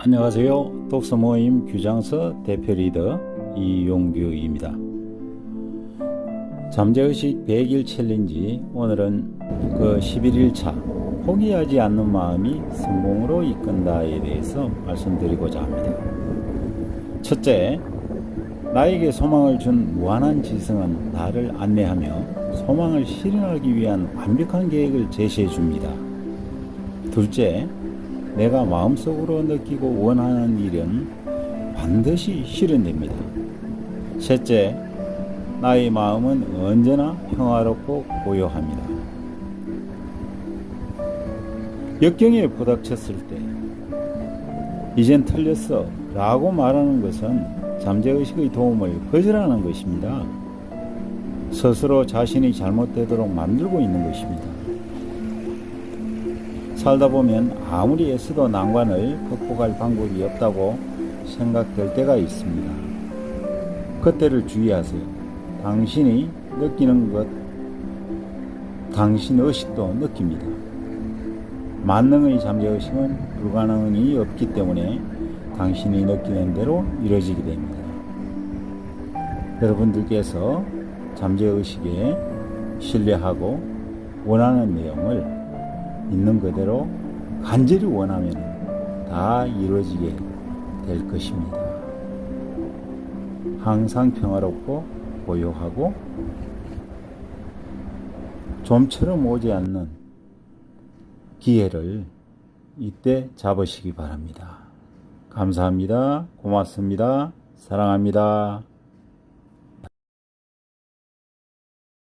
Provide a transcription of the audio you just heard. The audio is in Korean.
안녕하세요. 독서 모임 규장서 대표 리더 이용규입니다. 잠재의식 100일 챌린지 오늘은 그 11일차 포기하지 않는 마음이 성공으로 이끈다에 대해서 말씀드리고자 합니다. 첫째, 나에게 소망을 준 무한한 지성은 나를 안내하며 소망을 실현하기 위한 완벽한 계획을 제시해 줍니다. 둘째, 내가 마음속으로 느끼고 원하는 일은 반드시 실현됩니다. 셋째, 나의 마음은 언제나 평화롭고 고요합니다. 역경에 부닥쳤을 때, 이젠 틀렸어 라고 말하는 것은 잠재의식의 도움을 거절하는 것입니다. 스스로 자신이 잘못되도록 만들고 있는 것입니다. 살다 보면 아무리 애써도 난관을 극복할 방법이 없다고 생각될 때가 있습니다. 그때를 주의하세요. 당신이 느끼는 것, 당신 의식도 느낍니다. 만능의 잠재의식은 불가능이 없기 때문에 당신이 느끼는 대로 이루어지게 됩니다. 여러분들께서 잠재의식에 신뢰하고 원하는 내용을 있는 그대로 간절히 원하면 다 이루어지게 될 것입니다. 항상 평화롭고 고요하고 좀처럼 오지 않는 기회를 이때 잡으시기 바랍니다. 감사합니다. 고맙습니다. 사랑합니다.